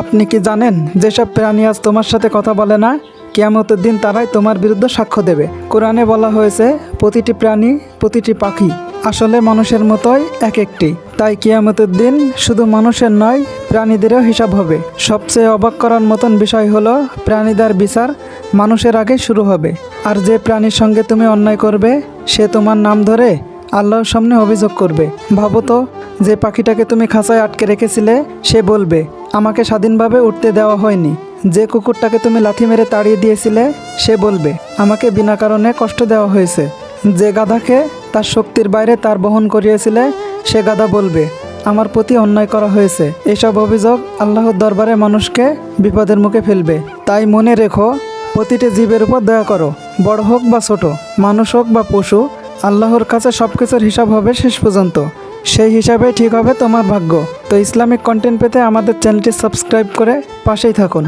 আপনি কি জানেন, যেসব প্রাণী আজ তোমার সাথে কথা বলে না, কিয়ামতের দিন তারাই তোমার বিরুদ্ধে সাক্ষ্য দেবে। কোরআনে বলা হয়েছে, প্রতিটি প্রাণী, প্রতিটি পাখি আসলে মানুষের মতোই এক একটি। তাই কিয়ামতের দিন শুধু মানুষের নয়, প্রাণীদেরও হিসাব হবে। সবচেয়ে অবাক করার মতন বিষয় হলো, প্রাণীদের বিচার মানুষের আগে শুরু হবে। আর যে প্রাণীর সঙ্গে তুমি অন্যায় করবে, সে তোমার নাম ধরে আল্লাহর সামনে অভিযোগ করবে। ভাবো তো, যে পাখিটাকে তুমি খাঁচায় আটকে রেখেছিলে, সে বলবে আমাকে স্বাধীনভাবে উঠতে দেওয়া হয়নি। যে কুকুরটাকে তুমি লাথি মেরে তাড়িয়ে দিয়েছিলে, সে বলবে, আমাকে বিনা কারণে কষ্ট দেওয়া হয়েছে। যে গাধাকে তার শক্তির বাইরে তার বহন করিয়েছিলে, সে গাধা বলবে, আমার প্রতি অন্যায় করা হয়েছে। এসব অভিযোগ আল্লাহর দরবারে মানুষকে বিপদের মুখে ফেলবে। তাই মনে রেখো, প্রতিটি জীবের উপর দয়া করো। বড় হোক বা ছোট, মানুষ হোক বা পশু, আল্লাহর কাছে সব কিছুর হিসাব হবে শেষ পর্যন্ত। সেই হিসাবে ঠিক হবে তোমার ভাগ্য। তো ইসলামিক কন্টেন্ট পেতে আমাদের চ্যানেলটি সাবস্ক্রাইব করে পাশেই থাকুন।